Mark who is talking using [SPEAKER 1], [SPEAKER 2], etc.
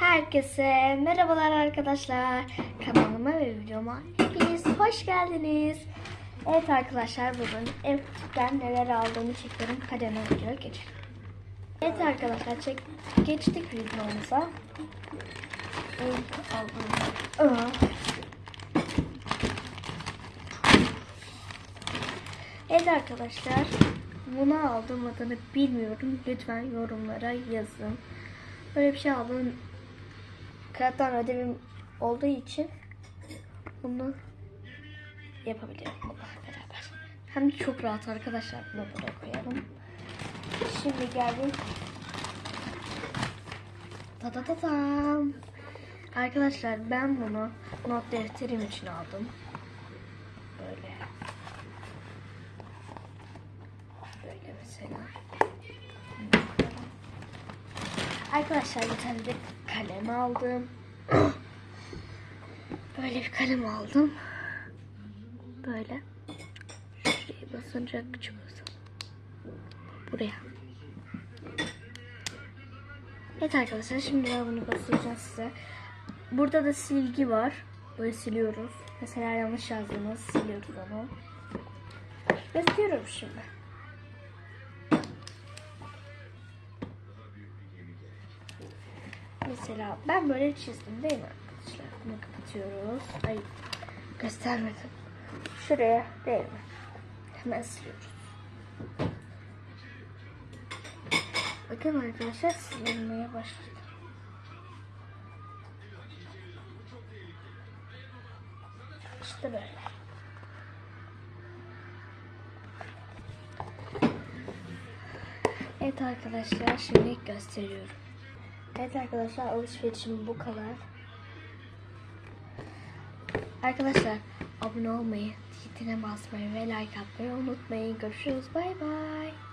[SPEAKER 1] Herkese merhabalar arkadaşlar. Kanalıma ve videoma hepiniz hoş geldiniz. Evet arkadaşlar bugün evden neler aldığımı çekiyorum. Hadi hemen videoya geçelim. Evet arkadaşlar çek geçtik videomuza. Evet arkadaşlar bunu aldım adını bilmiyorum. Lütfen yorumlara yazın. Böyle bir şey aldım. Kağıttan ödevim olduğu için bunu yapabilirim beraber. Hem de çok rahat arkadaşlar. Bunu buraya koyalım. Şimdi geldim. Ta ta ta tam. Arkadaşlar ben bunu not defterim için aldım. Böyle Arkadaşlar bir tane de kalem aldım. Böyle bir kalem aldım. Böyle. Şuraya basınca küçük olsun. Buraya. Evet arkadaşlar şimdi ben bunu basacağım size. Burada da silgi var. Böyle siliyoruz. Mesela yanlış yazdığınız siliyoruz onu. Gösteriyorum şimdi. Mesela ben böyle çizdim değil mi arkadaşlar? Bunu kapatıyoruz. Ay göstermedim. Şuraya değil mi? Hemen siliyoruz. Bakın arkadaşlar silinmeye başladı. İşte böyle. Evet arkadaşlar şimdi gösteriyorum. Evet arkadaşlar alışverişim bu kadar. Arkadaşlar abone olmayı, titine basmayı ve like atmayı unutmayın. Görüşürüz. Bay bay.